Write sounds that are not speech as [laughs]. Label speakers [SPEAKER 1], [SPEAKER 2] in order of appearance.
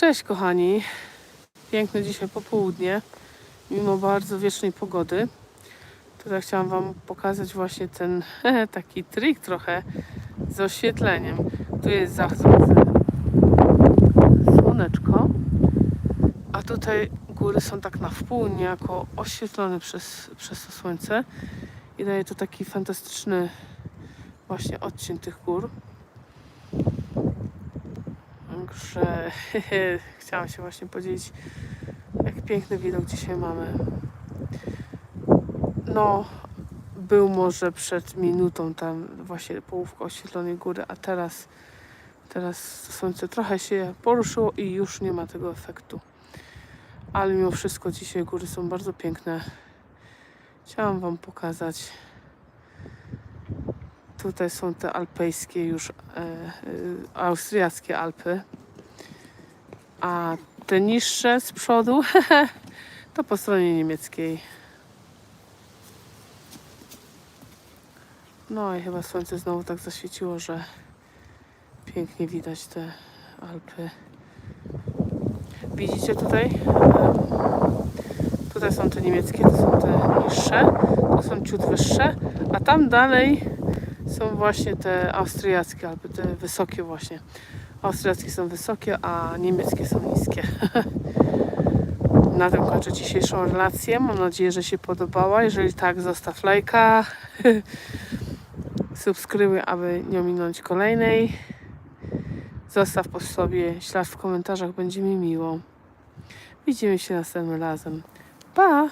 [SPEAKER 1] Cześć kochani. Piękne dzisiaj popołudnie, mimo bardzo wiecznej pogody. Tutaj chciałam Wam pokazać właśnie ten [laughs] taki trik trochę z oświetleniem. Tu jest zachodzące słoneczko, a tutaj góry są tak na wpół, niejako oświetlone przez, przez to słońce i daje to taki fantastyczny właśnie odcień tych gór. Także [laughs] chciałam się właśnie podzielić, jak piękny widok dzisiaj mamy. No, był może przed minutą tam właśnie połówka oświetlonej góry, a teraz, teraz słońce trochę się poruszyło i już nie ma tego efektu. Ale mimo wszystko dzisiaj góry są bardzo piękne. Chciałam Wam pokazać. Tutaj są te alpejskie już, e, e, austriackie Alpy. A te niższe z przodu [laughs] to po stronie niemieckiej. No i chyba słońce znowu tak zaświeciło, że pięknie widać te Alpy. Widzicie tutaj? Tutaj są te niemieckie, to są te niższe, to są ciut wyższe, a tam dalej są właśnie te austriackie Alpy, te wysokie właśnie. Austriackie są wysokie, a niemieckie są niskie. [laughs] Na tym kończę dzisiejszą relację. Mam nadzieję, że się podobała. Jeżeli tak, zostaw lajka. [laughs] Subskrybuj, aby nie ominąć kolejnej. Zostaw po sobie ślad w komentarzach, będzie mi miło. Widzimy się następnym razem. Pa!